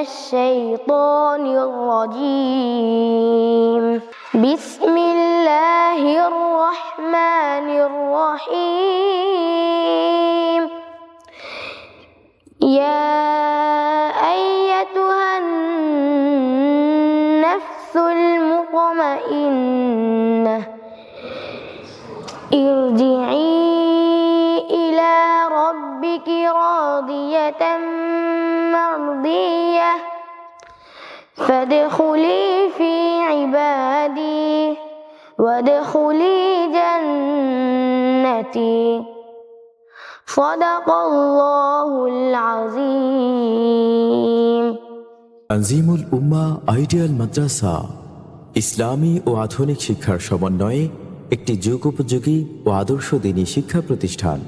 الشيطان الرجيم. بسم الله الرحمن الرحيم. يا أيتها النفس المطمئنة ارجعي إلى ربك راضية مرضية فادخلي في عبادي وادخلي جنتي صدق الله العظيم তানজিমুল উম্মা আইডিয়াল মাদ্রাসা ইসলামী ও আধুনিক শিক্ষার সমন্বয়ে একটি যুগোপযোগী ও আদর্শ দিনী শিক্ষা প্রতিষ্ঠান